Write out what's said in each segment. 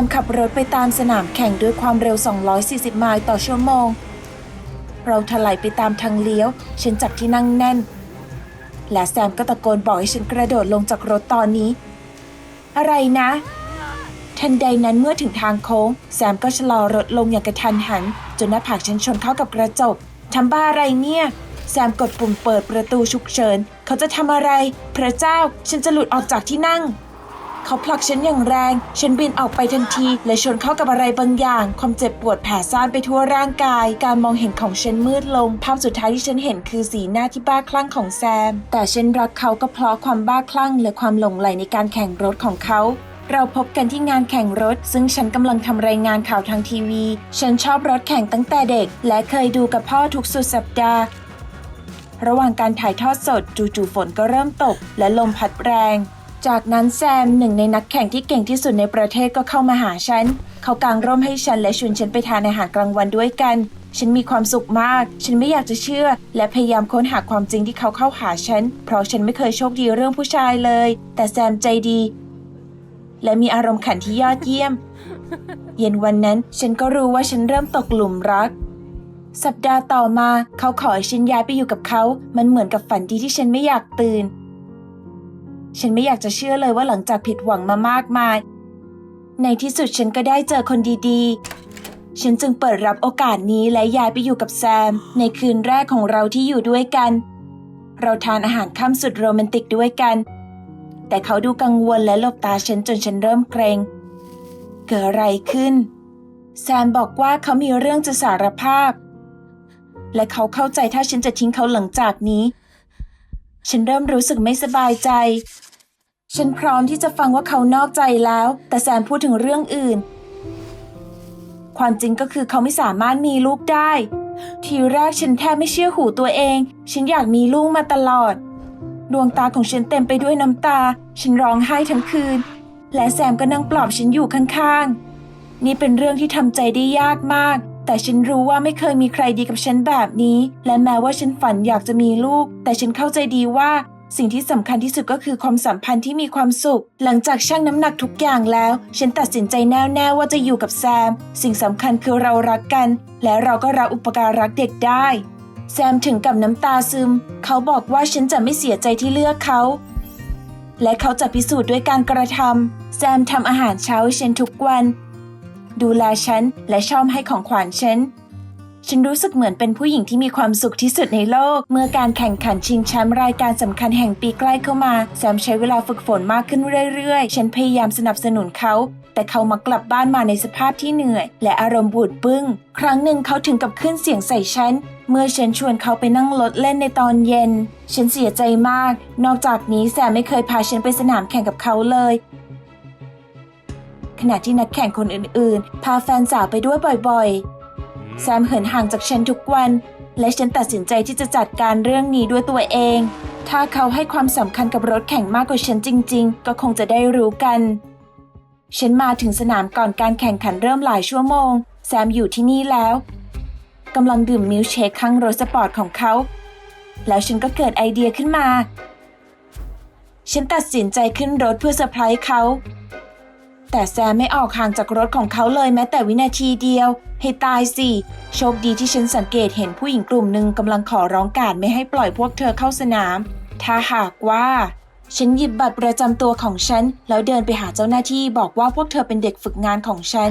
มขับรถไปตามสนามแข่งด้วยความเร็ว 240 ไมล์ต่อชั่วโมง เราถลายไปตามทางเลี้ยว ฉันจับที่นั่งแน่น และแซมก็ตะโกนบอกให้ฉันกระโดดลงจากรถตอนนี้ อะไรนะ ทันใดนั้นเมื่อถึงทางโค้ง แซมก็ชะลอรถลงอย่างกระทันหัน จนหน้าผากฉันชนเข้ากับกระจกทำบ้าอะไรเนี่ย แซมกดปุ่มเปิดประตูฉุกเฉิน เขาจะทำอะไร พระเจ้า ฉันจะหลุดออกจากที่นั่ง เขาผลักฉันอย่างแรง ฉันบินออกไปทันที และชนเข้ากับอะไรบางอย่าง ความเจ็บปวดแผ่ซ่านไปทั่วร่างกาย การมองเห็นของฉันมืดลง ภาพสุดท้ายที่ฉันเห็นคือสีหน้าที่บ้าคลั่งของแซม แต่ฉันรักเขาก็เพราะความบ้าคลั่ง และความหลงใหลในการแข่งรถของเขาเราพบกันที่งานแข่งรถ ซึ่งฉันกำลังทำรายงานข่าวทางทีวี ฉันชอบรถแข่งตั้งแต่เด็ก และเคยดูกับพ่อทุกสุดสัปดาห์ ระหว่างการถ่ายทอดสด จู่ๆฝนก็เริ่มตก และลมพัดแรง จากนั้นแซมหนึ่งในนักแข่งที่เก่งที่สุดในประเทศก็เข้ามาหาฉัน เขากางร่มให้ฉันและชวนฉันไปทานอาหารกลางวันด้วยกัน ฉันมีความสุขมาก ฉันไม่อยากจะเชื่อ และพยายามค้นหาความจริงที่เขาเข้าหาฉัน เพราะฉันไม่เคยโชคดีเรื่องผู้ชายเลย แต่แซมใจดี และมีอารมณ์ขันที่ยอดเยี่ยม เย็นวันนั้นฉันก็รู้ว่าฉันเริ่มตกหลุมรักสัปดาห์ต่อมาเขาขอให้ฉันย้ายไปอยู่กับเขา มันเหมือนกับฝันดีที่ฉันไม่อยากตื่น ฉันไม่อยากจะเชื่อเลยว่าหลังจากผิดหวังมามากมาย ในที่สุดฉันก็ได้เจอคนดีๆ ฉันจึงเปิดรับโอกาสนี้และย้ายไปอยู่กับแซม ในคืนแรกของเราที่อยู่ด้วยกัน เราทานอาหารค่ำสุดโรแมนติกด้วยกัน แต่เขาดูกังวลและหลบตาฉันจนฉันเริ่มเกรง เกิดอะไรขึ้น แซมบอกว่าเขามีเรื่องจะสารภาพ และเขาเข้าใจถ้าฉันจะทิ้งเขาหลังจากนี้ ฉันเริ่มรู้สึกไม่สบายใจ ฉันพร้อมที่จะฟังว่าเขานอกใจแล้ว แต่แซมพูดถึงเรื่องอื่น ความจริงก็คือเขาไม่สามารถมีลูกได้ ทีแรกฉันแทบไม่เชื่อหูตัวเอง ฉันอยากมีลูกมาตลอด ดวงตาของฉันเต็มไปด้วยน้ำตา ฉันร้องไห้ทั้งคืน และแซมก็นั่งปลอบฉันอยู่ข้างๆ นี่เป็นเรื่องที่ทำใจได้ยากมาก แต่ฉันรู้ว่าไม่เคยมีใครดีกับฉันแบบนี้ และแม้ว่าฉันฝันอยากจะมีลูก แต่ฉันเข้าใจดีว่าสิ่งที่สำคัญที่สุดก็คือความสัมพันธ์ที่มีความสุข หลังจากชั่งน้ำหนักทุกอย่างแล้ว ฉันตัดสินใจแน่วแน่ว่าจะอยู่กับแซม สิ่งสำคัญคือเรารักกัน และเราก็รับอุปการะเด็กได้ แซมถึงกับน้ำตาซึม เขาบอกว่าฉันจะไม่เสียใจที่เลือกเขา และเขาจะพิสูจน์ด้วยการกระทำแซมทำอาหารเช้าให้ฉันทุกวัน ดูแลฉัน และชอบให้ของขวัญฉัน ฉันรู้สึกเหมือนเป็นผู้หญิงที่มีความสุขที่สุดในโลก เมื่อการแข่งขันชิงแชมป์รายการสำคัญแห่งปีใกล้เข้ามา แซมใช้เวลาฝึกฝนมากขึ้นเรื่อยๆ ฉันพยายามสนับสนุนเขาแต่เขามากลับบ้านมาในสภาพที่เหนื่อย และอารมณ์บูดบึ้ง ครั้งหนึ่งเขาถึงกับขึ้นเสียงใส่ฉัน เมื่อฉันชวนเขาไปนั่งรถเล่นในตอนเย็น ฉันเสียใจมาก นอกจากนี้แซมไม่เคยพาฉันไปสนามแข่งกับเขาเลย ขณะที่นักแข่งคนอื่นๆ พาแฟนสาวไปด้วยบ่อยๆ แซมเหินห่างจากฉันทุกวัน และฉันตัดสินใจที่จะจัดการเรื่องนี้ด้วยตัวเอง ถ้าเขาให้ความสำคัญกับรถแข่งมากกว่าฉันจริง ๆ ก็คงจะได้รู้กัน ฉันมาถึงสนามก่อนการแข่งขันเริ่มหลายชั่วโมง แซมอยู่ที่นี่แล้วกำลังดื่มมิลค์เชคข้างรถสปอร์ตของเขา แล้วฉันก็เกิดไอเดียขึ้นมา ฉันตัดสินใจขึ้นรถเพื่อเซอร์ไพรส์เขา แต่แซมไม่ออกห่างจากรถของเขาเลยแม้แต่วินาทีเดียว ให้ตายสิ โชคดีที่ฉันสังเกตเห็นผู้หญิงกลุ่มหนึ่งกำลังขอร้องการไม่ให้ปล่อยพวกเธอเข้าสนาม ถ้าหากว่า ฉันหยิบบัตรประจำตัวของฉัน แล้วเดินไปหาเจ้าหน้าที่บอกว่าพวกเธอเป็นเด็กฝึกงานของฉัน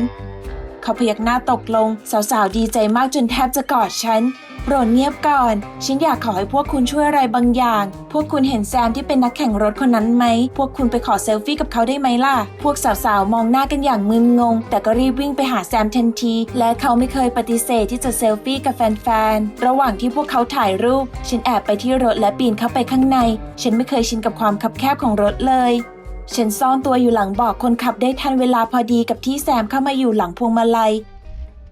เขาพยักหน้าตกลง สาวๆ ดีใจมากจนแทบจะกอดฉันโปรดเงียบก่อน ฉันอยากขอให้พวกคุณช่วยอะไรบางอย่าง พวกคุณเห็นแซมที่เป็นนักแข่งรถคนนั้นไหม พวกคุณไปขอเซลฟี่กับเขาได้ไหมล่ะ พวกสาวๆ มองหน้ากันอย่างมึนงง แต่ก็รีบวิ่งไปหาแซมทันที และเขาไม่เคยปฏิเสธที่จะเซลฟี่กับแฟนๆ ระหว่างที่พวกเขาถ่ายรูป ฉันแอบไปที่รถและปีนเข้าไปข้างใน ฉันไม่เคยชินกับความคับแคบของรถเลย ฉันซ่อนตัวอยู่หลังเบาะคนขับได้ทันเวลาพอดีกับที่แซมเข้ามาอยู่หลังพวงมาลัย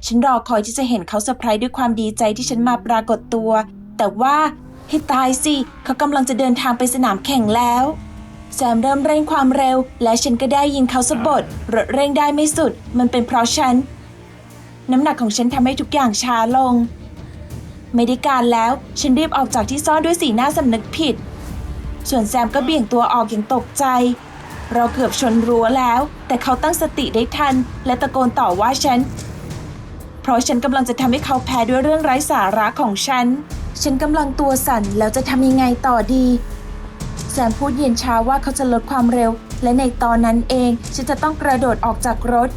ฉันรอคอยที่จะเห็นเขาเซอร์ไพรส์ด้วยความดีใจที่ฉันมาปรากฏตัว แต่ว่าให้ตายสิเขากำลังจะเดินทางไปสนามแข่งแล้ว แซมเริ่มเร่งความเร็ว และฉันก็ได้ยินเขาสะบดรถเร่งได้ไม่สุด มันเป็นเพราะฉัน น้ำหนักของฉันทำให้ทุกอย่างช้าลง ไม่ได้การแล้วฉันรีบออกจากที่ซ่อนด้วยสีหน้าสำนึกผิด ส่วนแซมก็เบี่ยงตัวออกอย่างตกใจ เราเกือบชนรั้วแล้ว แต่เขาตั้งสติได้ทัน และตะโกนต่อว่าฉัน เพราะฉันกำลังจะทำให้เขาแพ้ด้วยเรื่องไร้สาระของฉัน ฉันกำลังตัวสั่นแล้วจะทำยังไงต่อดีแซมพูดเย็นช้าว่าเขาจะลดความเร็ว และในตอนนั้นเองฉันจะต้องกระโดดออกจากรถ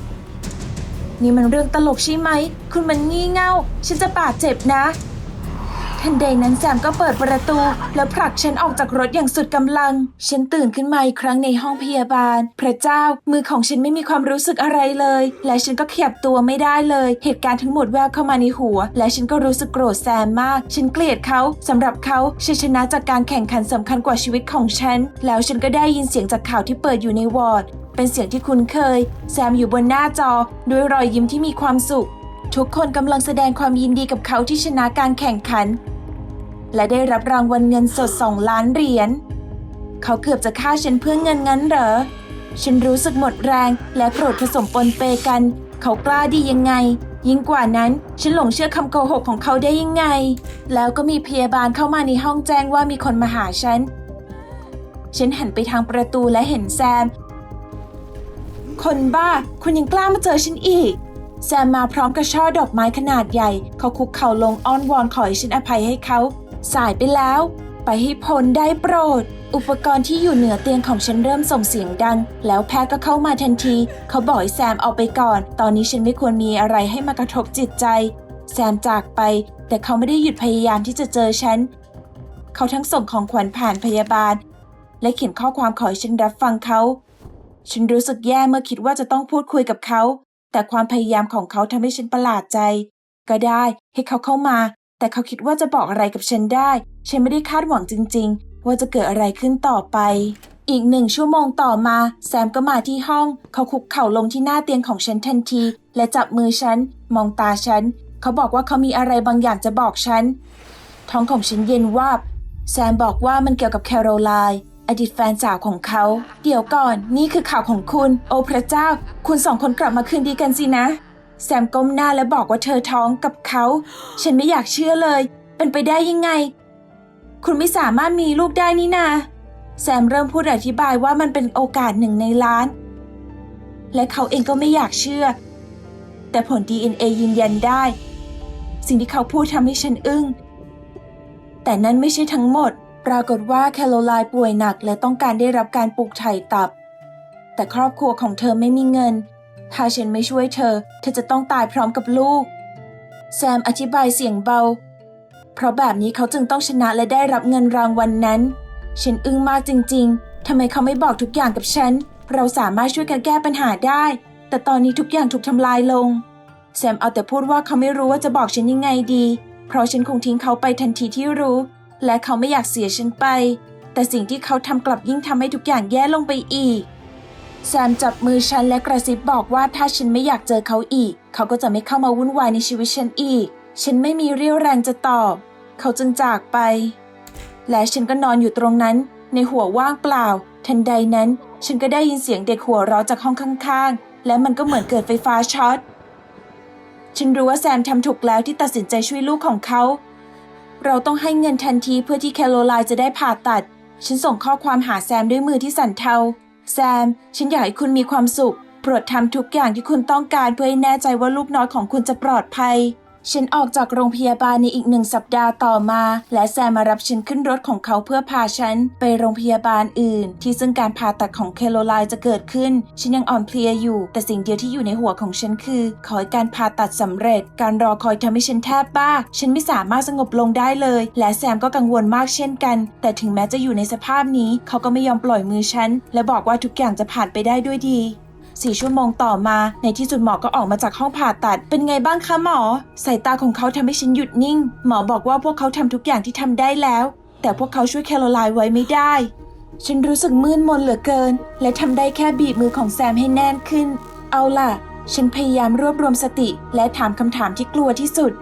นี่มันเรื่องตลกใช่ไหม คุณมันงี่เง่า ฉันจะบาดเจ็บนะ ทันใดนั้นแซมก็เปิดประตู แล้วผลักฉันออกจากรถอย่างสุดกำลัง ฉันตื่นขึ้นมาอีกครั้งในห้องพยาบาล พระเจ้า มือของฉันไม่มีความรู้สึกอะไรเลย และฉันก็ขยับตัวไม่ได้เลย เหตุการณ์ทั้งหมดแววเข้ามาในหัว และฉันก็รู้สึกโกรธแซมมาก ฉันเกลียดเขาสำหรับเขาชัยชนะจากการแข่งขันสำคัญกว่าชีวิตของฉัน แล้วฉันก็ได้ยินเสียงจากข่าวที่เปิดอยู่ในวอร์ดเป็นเสียงที่คุ้นเคย แซมอยู่บนหน้าจอ ด้วยรอยยิ้มที่มีความสุข ทุกคนกำลังแสดงความยินดีกับเขาที่ชนะการแข่งขัน และได้รับรางวัลเงินสด 2 ล้านเหรียญ เขาเกือบจะฆ่าฉันเพื่อเงินงั้นเหรอ ฉันรู้สึกหมดแรงและโกรธผสมปนเปกัน เขากล้าดียังไง ยิ่งกว่านั้นฉันหลงเชื่อคำโกหกของเขาได้ยังไง แล้วก็มีพยาบาลเข้ามาในห้องแจ้งว่ามีคนมาหาฉัน ฉันหันไปทางประตูและเห็นแซม คนบ้า คุณยังกล้ามาเจอฉันอีกแซมมาพร้อมกับช่อดอกไม้ขนาดใหญ่ เขาคุกเข่าลงอ้อนวอนขอให้ฉันอภัยให้เขา สายไปแล้ว ไปให้พ้นได้โปรด อุปกรณ์ที่อยู่เหนือเตียงของฉันเริ่มส่งเสียงดัง แล้วแพทก็เข้ามาทันที เขาบอกให้แซมเอาไปก่อน ตอนนี้ฉันไม่ควรมีอะไรให้มากระทบจิตใจ แซมจากไป แต่เขาไม่ได้หยุดพยายามที่จะเจอฉัน เขาทั้งส่งของขวัญผ่านพยาบาล และเขียนข้อความขอให้ฉันรับฟังเขาฉันรู้สึกแย่เมื่อคิดว่าจะต้องพูดคุยกับเขา แต่ความพยายามของเขาทำให้ฉันประหลาดใจ ก็ได้ให้เขาเข้ามา แต่เขาคิดว่าจะบอกอะไรกับฉันได้ ฉันไม่ได้คาดหวังจริง ๆ ว่าจะเกิดอะไรขึ้นต่อไป อีกหนึ่งชั่วโมงต่อมา แซมก็มาที่ห้อง เขาคุกเข่าลงที่หน้าเตียงของฉันทันที และจับมือฉัน มองตาฉัน เขาบอกว่าเขามีอะไรบางอย่างจะบอกฉัน ท้องของฉันเย็นวาบ แซมบอกว่ามันเกี่ยวกับแคโรไลน์อดีตแฟนสาวของเขา เดี๋ยวก่อน นี่คือข่าวของคุณ โอ้พระเจ้า คุณสองคนกลับมาคืนดีกันสินะ แซมก้มหน้าและบอกว่าเธอท้องกับเขา ฉันไม่อยากเชื่อเลย เป็นไปได้ยังไง คุณไม่สามารถมีลูกได้นี่นาแซมเริ่มพูดอธิบายว่ามันเป็นโอกาสหนึ่งในล้าน และเขาเองก็ไม่อยากเชื่อ แต่ผล DNA ยืนยันได้ สิ่งที่เขาพูดทำให้ฉันอึ้ง แต่นั่นไม่ใช่ทั้งหมด ปรากฏว่าแคโรไลน์ป่วยหนักและต้องการได้รับการปลูกถ่ายตับ แต่ครอบครัวของเธอไม่มีเงิน ถ้าฉันไม่ช่วยเธอ เธอจะต้องตายพร้อมกับลูก แซมอธิบายเสียงเบา เพราะแบบนี้เขาจึงต้องชนะและได้รับเงินรางวัลนนั้น ฉันอึ้งมากจริง ๆ ทำไมเขาไม่บอกทุกอย่างกับฉัน เราสามารถช่วยกันแก้ปัญหาได้ แต่ตอนนี้ทุกอย่างถูกทำลายลง แซมเอาแต่พูดว่าเขาไม่รู้ว่าจะบอกฉันยังไงดี เพราะฉันคงทิ้งเขาไปทันทีที่รู้ และเขาไม่อยากเสียฉันไป แต่สิ่งที่เขาทำกลับยิ่งทำให้ทุกอย่างแย่ลงไปอีก แซมจับมือฉันและกระซิบบอกว่าถ้าฉันไม่อยากเจอเขาอีก เขาก็จะไม่เข้ามาวุ่นวายในชีวิตฉันอีก ฉันไม่มีเรี่ยวแรงจะตอบ เขาจึงจากไป และฉันก็นอนอยู่ตรงนั้น ในหัวว่างเปล่า ทันใดนั้น ฉันก็ได้ยินเสียงเด็กหัวเราะจากห้องข้างๆ และมันก็เหมือนเกิดไฟฟ้าช็อต ฉันรู้ว่าแซมทำถูกแล้วที่ตัดสินใจช่วยลูกของเขา เราต้องให้เงินทันทีเพื่อที่แคโรไลน์จะได้ผ่าตัด ฉันส่งข้อความหาแซมด้วยมือที่สั่นเทา แซม ฉันอยากให้คุณมีความสุข โปรดทำทุกอย่างที่คุณต้องการเพื่อให้แน่ใจว่าลูกน้อยของคุณจะปลอดภัย ฉันออกจากโรงพยาบาลในอีกหนึ่งสัปดาห์ต่อมา และแซมมารับฉันขึ้นรถของเขาเพื่อพาฉันไปโรงพยาบาลอื่น ที่ซึ่งการผ่าตัดของแคโรไลน์จะเกิดขึ้น ฉันยังอ่อนเพลียอยู่ แต่สิ่งเดียวที่อยู่ในหัวของฉันคือ ขอให้การผ่าตัดสำเร็จ การรอคอยทำให้ฉันแทบบ้า ฉันไม่สามารถสงบลงได้เลย และแซมก็กังวลมากเช่นกัน แต่ถึงแม้จะอยู่ในสภาพนี้ เขาก็ไม่ยอมปล่อยมือฉันและบอกว่าทุกอย่างจะผ่านไปได้ด้วยดี สี่ชั่วโมงต่อมา ในที่สุดหมอก็ออกมาจากห้องผ่าตัด เป็นไงบ้างคะหมอ สายตาของเขาทำให้ฉันหยุดนิ่ง หมอบอกว่าพวกเขาทำทุกอย่างที่ทำได้แล้ว แต่พวกเขาช่วยแคโรไลน์ไว้ไม่ได้ ฉันรู้สึกมืดมนเหลือเกิน และทำได้แค่บีบมือของแซมให้แน่นขึ้น เอาล่ะ ฉันพยายามรวบรวมสติ และถามคำถามที่กลัวที่สุด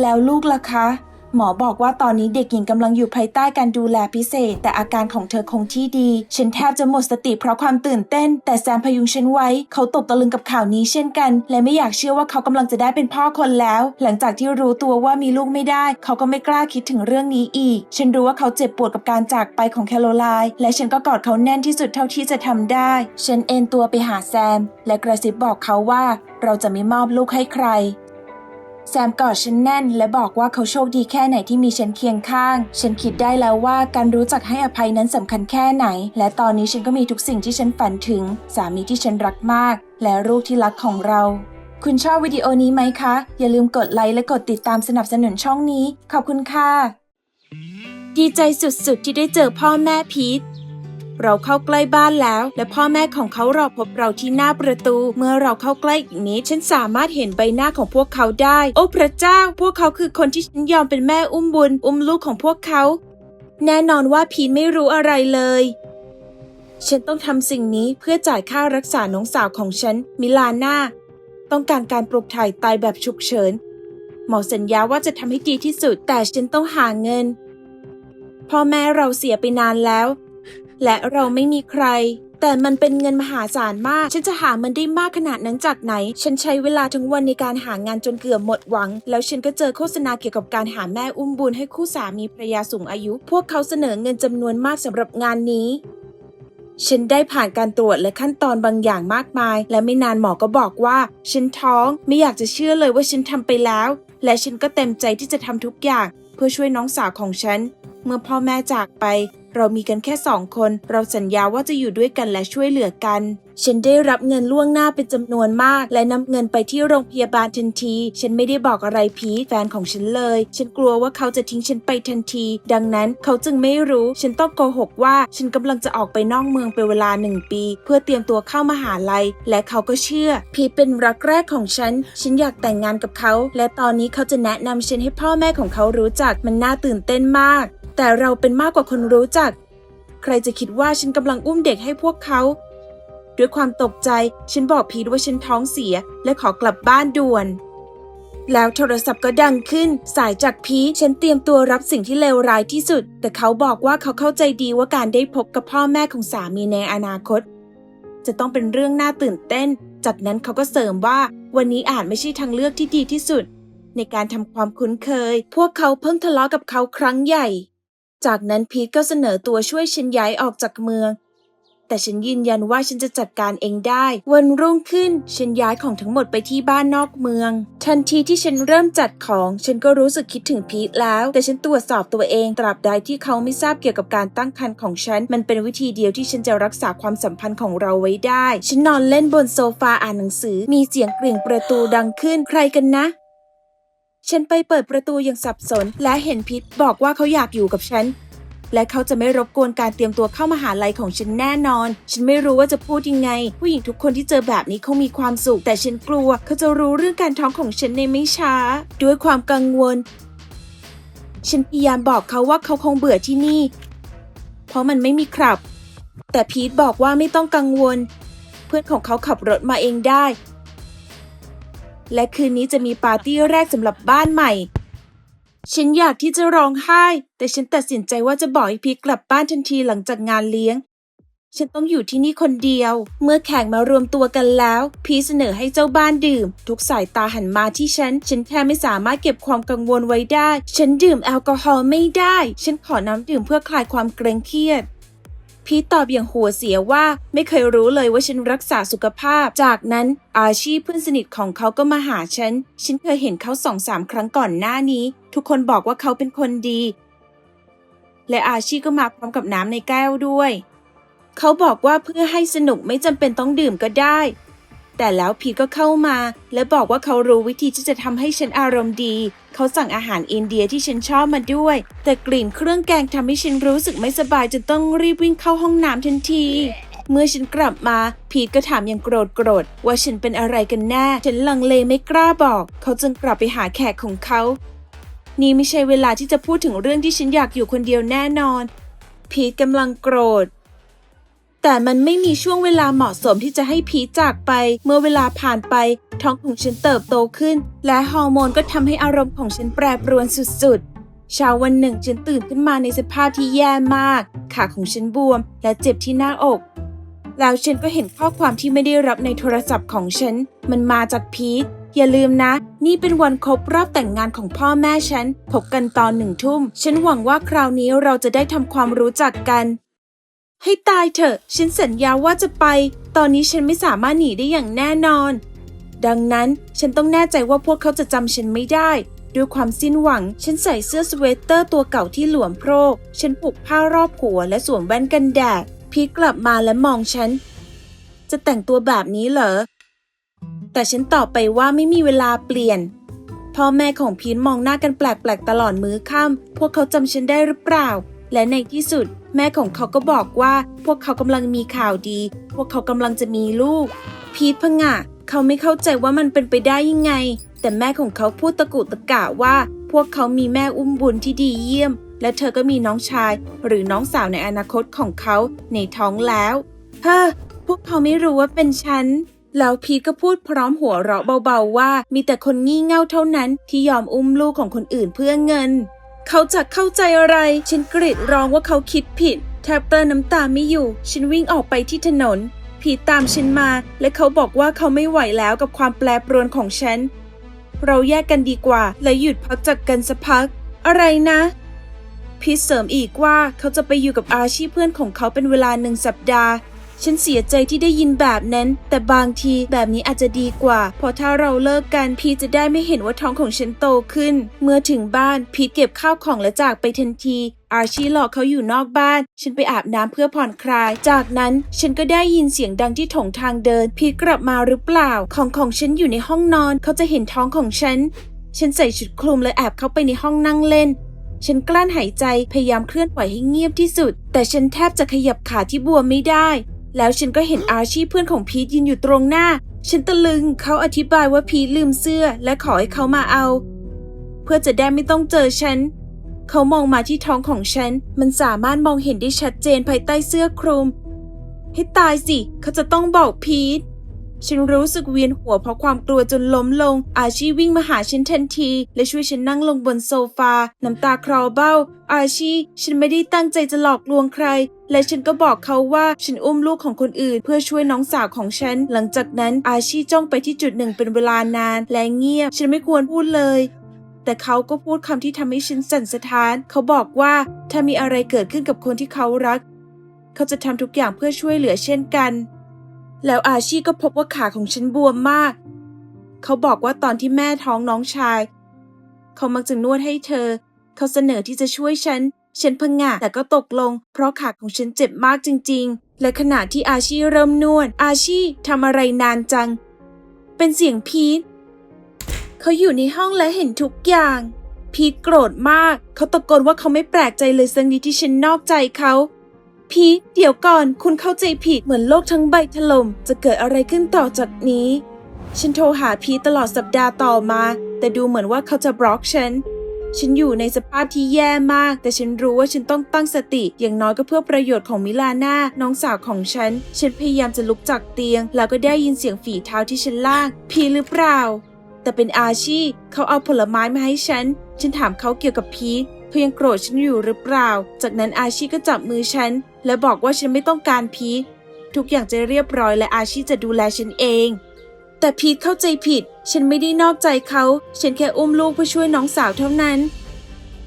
แล้วลูกล่ะคะ หมอบอกว่าตอนนี้เด็กหญิงกำลังอยู่ภายใต้การดูแลพิเศษ แต่อาการของเธอคงที่ดี ฉันแทบจะหมดสติเพราะความตื่นเต้น แต่แซมพยุงฉันไว้ เขาตกตะลึงกับข่าวนี้เช่นกัน และไม่อยากเชื่อว่าเขากำลังจะได้เป็นพ่อคนแล้ว หลังจากที่รู้ตัวว่ามีลูกไม่ได้ เขาก็ไม่กล้าคิดถึงเรื่องนี้อีก ฉันรู้ว่าเขาเจ็บปวดกับการจากไปของแคโรไลน์และฉันก็กอดเขาแน่นที่สุดเท่าที่จะทำได้ ฉันเอนตัวไปหาแซม และกระซิบบอกเขาว่า เราจะไม่มอบลูกให้ใคร แซมกอดฉันแน่น และบอกว่าเขาโชคดีแค่ไหนที่มีฉันเคียงข้าง ฉันคิดได้แล้วว่าการรู้จักให้อภัยนั้นสำคัญแค่ไหน และตอนนี้ฉันก็มีทุกสิ่งที่ฉันฝันถึง สามีที่ฉันรักมาก และลูกที่รักของเรา คุณชอบวิดีโอนี้ไหมคะ อย่าลืมกดไลค์และกดติดตามสนับสนุนช่องนี้ ขอบคุณค่ะ ดีใจสุดๆที่ได้เจอพ่อแม่พีท เราเข้าใกล้บ้านแล้ว และพ่อแม่ของเขารอพบเราที่หน้าประตู เมื่อเราเข้าใกล้อีกนิดฉันสามารถเห็นใบหน้าของพวกเขาได้ โอ้พระเจ้า พวกเขาคือคนที่ฉันยอมเป็นแม่อุ้มบุญ อุ้มลูกของพวกเขา แน่นอนว่าพีนไม่รู้อะไรเลยฉันต้องทำสิ่งนี้เพื่อจ่ายค่ารักษาน้องสาวของฉัน มิลาน่า ต้องการการปลุกถ่ายไตแบบฉุกเฉิน หมอสัญญาว่าจะทำให้ดีที่สุด แต่ฉันต้องหาเงิน พ่อแม่เราเสียไปนานแล้ว และเราไม่มีใคร แต่มันเป็นเงินมหาศาลมาก ฉันจะหามันได้มากขนาดนั้นจากไหน ฉันใช้เวลาทั้งวันในการหางานจนเกือบหมดหวัง แล้วฉันก็เจอโฆษณาเกี่ยวกับการหาแม่อุ้มบุญให้คู่สามีภรรยาสูงอายุ พวกเขาเสนอเงินจำนวนมากสำหรับงานนี้ฉันได้ผ่านการตรวจและขั้นตอนบางอย่างมากมาย และไม่นานหมอก็บอกว่า ฉันท้องไม่อยากจะเชื่อเลยว่าฉันทำไปแล้ว และฉันก็เต็มใจที่จะทำทุกอย่าง เพื่อช่วยน้องสาวของฉันเมื่อพ่อแม่จากไป เรามีกันแค่สองคน เราสัญญาว่าจะอยู่ด้วยกันและช่วยเหลือกัน ฉันได้รับเงินล่วงหน้าเป็นจำนวนมาก และนำเงินไปที่โรงพยาบาลทันที ฉันไม่ได้บอกอะไรพีทแฟนของฉันเลย ฉันกลัวว่าเขาจะทิ้งฉันไปทันที ดังนั้นเขาจึงไม่รู้ ฉันต้องโกหกว่า ฉันกำลังจะออกไปนอกเมืองเป็นเวลาหนึ่งปี เพื่อเตรียมตัวเข้ามาหาลัย และเขาก็เชื่อ พีทเป็นรักแรกของฉัน ฉันอยากแต่งงานกับเขา และตอนนี้เขาจะแนะนำฉันให้พ่อแม่ของเขารู้จักมันน่าตื่นเต้นมากแต่เราเป็นมากกว่าคนรู้จัก ใครจะคิดว่าฉันกำลังอุ้มเด็กให้พวกเขา ด้วยความตกใจฉันบอกพีทว่าฉันท้องเสีย และขอกลับบ้านด่วน แล้วโทรศัพท์ก็ดังขึ้น สายจากพีทฉันเตรียมตัวรับสิ่งที่เลวร้ายที่สุด แต่เขาบอกว่าเขาเข้าใจดีว่าการได้พบกับพ่อแม่ของสามีในอนาคต จะต้องเป็นเรื่องน่าตื่นเต้น จากนั้นเขาก็เสริมว่าวันนี้อาจไม่ใช่ทางเลือกที่ดีที่สุด ในการทำความคุ้นเคย พวกเขาเพิ่งทะเลาะกับเขาครั้งใหญ่ จากนั้นพีทก็เสนอตัวช่วยฉันย้ายออกจากเมือง แต่ฉันยืนยันว่าฉันจะจัดการเองได้ วันรุ่งขึ้นฉันย้ายของทั้งหมดไปที่บ้านนอกเมือง ทันทีที่ฉันเริ่มจัดของ ฉันก็รู้สึกคิดถึงพีทแล้ว แต่ฉันตรวจสอบตัวเองตราบใดที่เขาไม่ทราบเกี่ยวกับการตั้งครรภ์ของฉัน มันเป็นวิธีเดียวที่ฉันจะรักษาความสัมพันธ์ของเราไว้ได้ ฉันนอนเล่นบนโซฟาอ่านหนังสือ มีเสียงกริ่งประตูดังขึ้น ใครกันนะ ฉันไปเปิดประตูอย่างสับสน และเห็นพิษบอกว่าเขาอยากอยู่กับฉัน และเขาจะไม่รบกวนการเตรียมตัวเข้ามาหาลัยของฉันแน่นอน ฉันไม่รู้ว่าจะพูดยังไง ผู้หญิงทุกคนที่เจอแบบนี้เขามีความสุข แต่ฉันกลัวเขาจะรู้เรื่องการท้องของฉันในไม่ช้า ด้วยความกังวล ฉันพยายามบอกเขาว่าเขาคงเบื่อที่นี่ เพราะมันไม่มีครับ แต่พีทบอกว่าไม่ต้องกังวล เพื่อนของเขาขับรถมาเองได้ และคืนนี้จะมีปาร์ตี้แรกสำหรับบ้านใหม่ ฉันอยากที่จะร้องไห้ แต่ฉันตัดสินใจว่าจะบอกให้พีกลับบ้านทันทีหลังจากงานเลี้ยง ฉันต้องอยู่ที่นี่คนเดียว เมื่อแขกมารวมตัวกันแล้ว พีเสนอให้เจ้าบ้านดื่ม ทุกสายตาหันมาที่ฉัน ฉันแค่ไม่สามารถเก็บความกังวลไว้ได้ ฉันดื่มแอลกอฮอล์ไม่ได้ ฉันขอน้ำดื่มเพื่อคลายความเกรงเครียด พีทตอบอย่างหัวเสียว่าไม่เคยรู้เลยว่าฉันรักษาสุขภาพ จากนั้นอาชีพเพื่อนสนิทของเขาก็มาหาฉัน ฉันเคยเห็นเขาสองสามครั้งก่อนหน้านี้ ทุกคนบอกว่าเขาเป็นคนดี และอาชีก็มาพร้อมกับน้ำในแก้วด้วย เขาบอกว่าเพื่อให้สนุกไม่จำเป็นต้องดื่มก็ได้ แต่แล้วพีก็เข้ามา และบอกว่าเขารู้วิธีที่จะทำให้ฉันอารมณ์ดี เขาสั่งอาหารอินเดียที่ฉันชอบมาด้วย แต่กลิ่นเครื่องแกงทำให้ฉันรู้สึกไม่สบายจนต้องรีบวิ่งเข้าห้องน้ำทันที เมื่อฉันกลับมา พีทก็ถามอย่างโกรธโกรธว่าฉันเป็นอะไรกันแน่ ฉันลังเลไม่กล้าบอก เขาจึงกลับไปหาแขกของเขา นี่ไม่ใช่เวลาที่จะพูดถึงเรื่องที่ฉันอยากอยู่คนเดียวแน่นอน พีทกำลังโกรธ แต่มันไม่มีช่วงเวลาเหมาะสมที่จะให้พีจากไป เมื่อเวลาผ่านไป ท้องของฉันเติบโตขึ้น และฮอร์โมนก็ทำให้อารมณ์ของฉันแปรปรวนสุดๆ เช้าวันหนึ่งฉันตื่นขึ้นมาในสภาพที่แย่มาก ขาของฉันบวม และเจ็บที่หน้าอก แล้วฉันก็เห็นข้อความที่ไม่ได้รับในโทรศัพท์ของฉัน มันมาจากพีทอย่าลืมนะ นี่เป็นวันครบรอบแต่งงานของพ่อแม่ฉัน พบกันตอนหนึ่งทุ่ม ฉันหวังว่าคราวนี้เราจะได้ทำความรู้จักกัน ให้ตายเถอะ ฉันสัญญาว่าจะไป ตอนนี้ฉันไม่สามารถหนีได้อย่างแน่นอน ดังนั้นฉันต้องแน่ใจว่าพวกเขาจะจำฉันไม่ได้ ด้วยความสิ้นหวัง ฉันใส่เสื้อสเวตเตอร์ตัวเก่าที่หลวมโพรกฉันผูกผ้ารอบหัวและสวมแว่นกันแดด พีทกลับมาและมองฉัน จะแต่งตัวแบบนี้เหรอ แต่ฉันตอบไปว่าไม่มีเวลาเปลี่ยน พ่อแม่ของพีทมองหน้ากันแปลกๆตลอดมื้อค่ำพวกเขาจำฉันได้หรือเปล่า และในที่สุด แม่ของเขาก็บอกว่าพวกเขากำลังมีข่าวดี พวกเขากำลังจะมีลูก พีทพงะเขาไม่เข้าใจว่ามันเป็นไปได้ยังไง แต่แม่ของเขาพูดตะกุตะกะว่า พวกเขามีแม่อุ้มบุญที่ดีเยี่ยม และเธอก็มีน้องชาย หรือน้องสาวในอนาคตของเขาในท้องแล้วเฮ้อพวกเขาไม่รู้ว่าเป็นฉันแล้วพีทก็พูดพร้อมหัวเราะเบาๆว่า มีแต่คนงี่เง่าเท่านั้นที่ยอมอุ้มลูกของคนอื่นเพื่อเงิน เขาจะเข้าใจอะไร ฉันกรีดร้องว่าเขาคิดผิด แทบเตอร์น้ำตาไม่อยู่ ฉันวิ่งออกไปที่ถนนพีตามฉันมา และเขาบอกว่าเขาไม่ไหวแล้วกับความแปรปรวนของฉัน เราแยกกันดีกว่า และหยุดพักจากกันสักพัก อะไรนะ พีทเสริมอีกว่าเขาจะไปอยู่กับอาชีพเพื่อนของเขาเป็นเวลาหนึ่งสัปดาห์ ฉันเสียใจที่ได้ยินแบบนั้น แต่บางทีแบบนี้อาจจะดีกว่า เพราะถ้าเราเลิกกันพีทจะได้ไม่เห็นว่าท้องของฉันโตขึ้น เมื่อถึงบ้านพีทเก็บข้าวของและจากไปทันที อาชีหลอกเขาอยู่นอกบ้าน ฉันไปอาบน้ำเพื่อผ่อนคลาย จากนั้นฉันก็ได้ยินเสียงดังที่ถงทางเดิน พีทกลับมาหรือเปล่า ของของฉันอยู่ในห้องนอน เขาจะเห็นท้องของฉัน ฉันใส่ชุดคลุมและแอบเข้าไปในห้องนั่งเล่นฉันกลั้นหายใจพยายามเคลื่อนไหวให้เงียบที่สุด แต่ฉันแทบจะขยับขาที่บวมไม่ได้ แล้วฉันก็เห็นอาชีพเพื่อนของพีทยืนอยู่ตรงหน้า ฉันตะลึงเขาอธิบายว่าพีทลืมเสื้อและขอให้เขามาเอา เพื่อจะได้ไม่ต้องเจอฉัน เขามองมาที่ท้องของฉัน มันสามารถมองเห็นได้ชัดเจนภายใต้เสื้อคลุม ให้ตายสิ เขาจะต้องบอกพีท ฉันรู้สึกเวียนหัวเพราะความกลัวจนล้มลง อาชีวิ่งมาหาฉันทันที และช่วยฉันนั่งลงบนโซฟา น้ำตาคลอเบ้า อาชีฉันไม่ได้ตั้งใจจะหลอกลวงใคร และฉันก็บอกเขาว่าฉันอุ้มลูกของคนอื่น เพื่อช่วยน้องสาวของฉัน หลังจากนั้นอาชีจ้องไปที่จุดหนึ่งเป็นเวลานาน และเงียบ ฉันไม่ควรพูดเลยแต่เขาก็พูดคำที่ทำให้ฉันสั่นสะท้าน เขาบอกว่าถ้ามีอะไรเกิดขึ้นกับคนที่เขารัก เขาจะทำทุกอย่างเพื่อช่วยเหลือเช่นกัน แล้วอาชีก็พบว่าขาของฉันบวมมาก เขาบอกว่าตอนที่แม่ท้องน้องชาย เขามักจะนวดให้เธอ เขาเสนอที่จะช่วยฉัน ฉันพงะแต่ก็ตกลง เพราะขาของฉันเจ็บมากจริง ๆ และขณะที่อาชีเริ่มนวด อาชีทำอะไรนานจัง เป็นเสียงพีทเขาอยู่ในห้องและเห็นทุกอย่าง พีทโกรธมาก เขาตะโกนว่าเขาไม่แปลกใจเลยสักนิดที่ฉันนอกใจเขา พีเดี๋ยวก่อนคุณเข้าใจผิดเหมือนโลกทั้งใบถล่มจะเกิดอะไรขึ้นต่อจากนี้ ฉันโทรหาพีทตลอดสัปดาห์ต่อมา แต่ดูเหมือนว่าเขาจะบล็อกฉัน ฉันอยู่ในสภาพที่แย่มาก แต่ฉันรู้ว่าฉันต้องตั้งสติอย่างน้อยก็เพื่อประโยชน์ของมิลาน่าน้องสาวของฉัน ฉันพยายามจะลุกจากเตียง แล้วก็ได้ยินเสียงฝีเท้าที่ฉันลาก พีหรือเปล่า แต่เป็นอาชีเขาเอาผลไม้มาให้ฉัน ฉันถามเขาเกี่ยวกับพีทเขายังโกรธฉันอยู่หรือเปล่า จากนั้นอาชีก็จับมือฉัน และบอกว่าฉันไม่ต้องการพีททุกอย่างจะเรียบร้อยและอาชีจะดูแลฉันเอง แต่พีทเข้าใจผิด ฉันไม่ได้นอกใจเขา ฉันแค่อุ้มลูกเพื่อช่วยน้องสาวเท่านั้น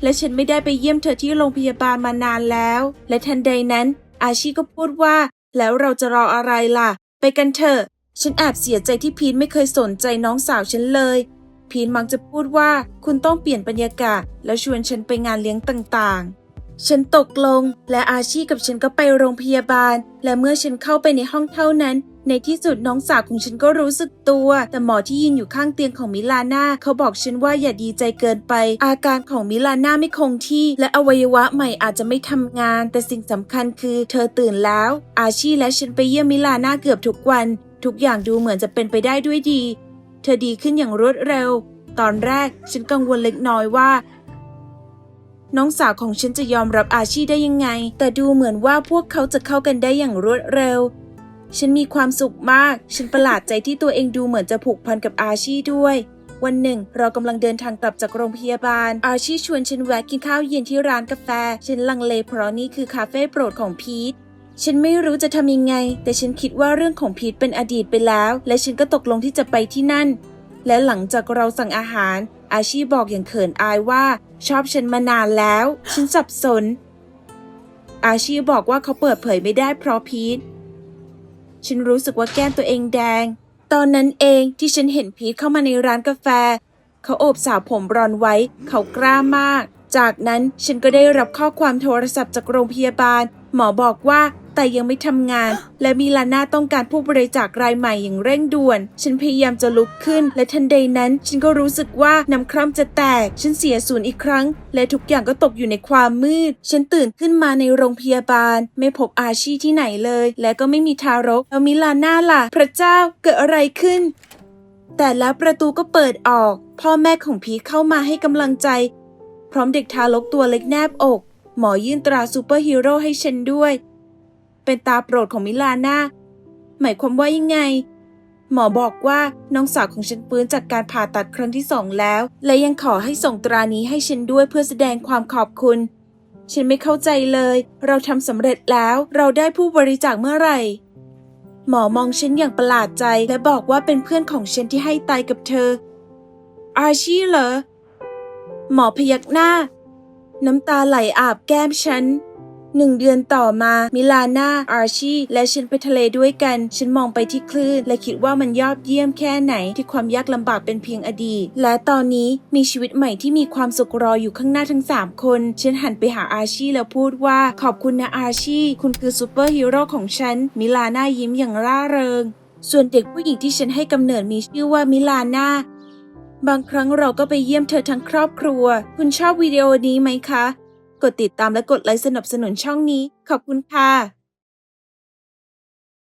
และฉันไม่ได้ไปเยี่ยมเธอที่โรงพยาบาลมานานแล้ว และทันใดนั้น อาชีก็พูดว่า แล้วเราจะรออะไรล่ะ ไปกันเถอะ ฉันแอบเสียใจที่พีทไม่เคยสนใจน้องสาวฉันเลย พีทมักจะพูดว่าคุณต้องเปลี่ยนบรรยากาศ แล้วชวนฉันไปงานเลี้ยงต่างๆ ฉันตกลง และอาชีกับฉันก็ไปโรงพยาบาล และเมื่อฉันเข้าไปในห้องเท่านั้น ในที่สุดน้องสาวของฉันก็รู้สึกตัว แต่หมอที่ยืนอยู่ข้างเตียงของมิลาน่าเขาบอกฉันว่าอย่าดีใจเกินไป อาการของมิลาน่าไม่คงที่ และอวัยวะใหม่อาจจะไม่ทำงาน แต่สิ่งสำคัญคือ เธอตื่นแล้ว อาชีและฉันไปเยี่ยมมิลาน่าเกือบทุกวัน ทุกอย่างดูเหมือนจะเป็นไปได้ด้วยดี เธอดีขึ้นอย่างรวดเร็ว ตอนแรกฉันกังวลเล็กน้อยว่า น้องสาวของฉันจะยอมรับอาชีได้ยังไง แต่ดูเหมือนว่าพวกเขาจะเข้ากันได้อย่างรวดเร็ว ฉันมีความสุขมาก ฉันประหลาดใจที่ตัวเองดูเหมือนจะผูกพันกับอาชีด้วย วันหนึ่ง เรากำลังเดินทางกลับจากโรงพยาบาล อาชีชวนฉันแวะกินข้าวเย็นที่ร้านกาแฟ ฉันลังเลเพราะนี่คือคาเฟ่โปรดของพีทฉันไม่รู้จะทำยังไง แต่ฉันคิดว่าเรื่องของพีทเป็นอดีตไปแล้ว และฉันก็ตกลงที่จะไปที่นั่น และหลังจากเราสั่งอาหาร อาชีบอกอย่างเขินอายว่า ชอบฉันมานานแล้ว ฉันสับสน อาชีบอกว่าเขาเปิดเผยไม่ได้เพราะพีท ฉันรู้สึกว่าแก้มตัวเองแดง ตอนนั้นเองที่ฉันเห็นพีทเข้ามาในร้านกาแฟ เขาโอบสาวผมรอนไว้ เขากล้ามาก จากนั้นฉันก็ได้รับข้อความโทรศัพท์จากโรงพยาบาล หมอบอกว่าแต่ยังไม่ทำงาน และมีลาน่าต้องการผู้บริจาครายใหม่อย่างเร่งด่วน ฉันพยายามจะลุกขึ้น และทันใดนั้น ฉันก็รู้สึกว่าน้ำคร่ำจะแตก ฉันเสียศูนย์อีกครั้ง และทุกอย่างก็ตกอยู่ในความมืด ฉันตื่นขึ้นมาในโรงพยาบาล ไม่พบอาชีที่ไหนเลย และก็ไม่มีทารกแล้วมิลาน่าล่ะ พระเจ้าเกิดอะไรขึ้น แต่แล้วประตูก็เปิดออก พ่อแม่ของพีเข้ามาให้กำลังใจ พร้อมเด็กทารกตัวเล็กแนบอก หมอยื่นตราซูเปอร์ฮีโร่ให้ฉันด้วย เป็นตาโปรดของมิลาน่าหมายความว่ายังไง หมอบอกว่าน้องสาวของฉันฟื้นจากการผ่าตัดครั้งที่สองแล้ว และยังขอให้ส่งตรานี้ให้ฉันด้วยเพื่อแสดงความขอบคุณ ฉันไม่เข้าใจเลย เราทำสำเร็จแล้วเราได้ผู้บริจาคเมื่อไหร่ หมอมองฉันอย่างประหลาดใจและบอกว่าเป็นเพื่อนของฉันที่ให้ตายกับเธอ อาชีเหรอหมอพยักหน้า น้ำตาไหลอาบแก้มฉันหนึ่งเดือนต่อมา มิลาน่า อาร์ชี และฉันไปทะเลด้วยกัน ฉันมองไปที่คลื่น และคิดว่ามันยอดเยี่ยมแค่ไหนที่ความยากลำบากเป็นเพียงอดีต และตอนนี้มีชีวิตใหม่ที่มีความสุขรออยู่ข้างหน้าทั้ง 3 คน ฉันหันไปหาอาร์ชีแล้วพูดว่าขอบคุณนะอาร์ชี คุณคือซูเปอร์ฮีโร่ของฉัน มิลาน่ายิ้มอย่างร่าเริง ส่วนเด็กผู้หญิงที่ฉันให้กำเนิดมีชื่อว่ามิลาน่า บางครั้งเราก็ไปเยี่ยมเธอทั้งครอบครัว คุณชอบวิดีโอนี้ไหมคะ กดติดตามและกดไลค์สนับสนุนช่องนี้ ขอบคุณค่ะ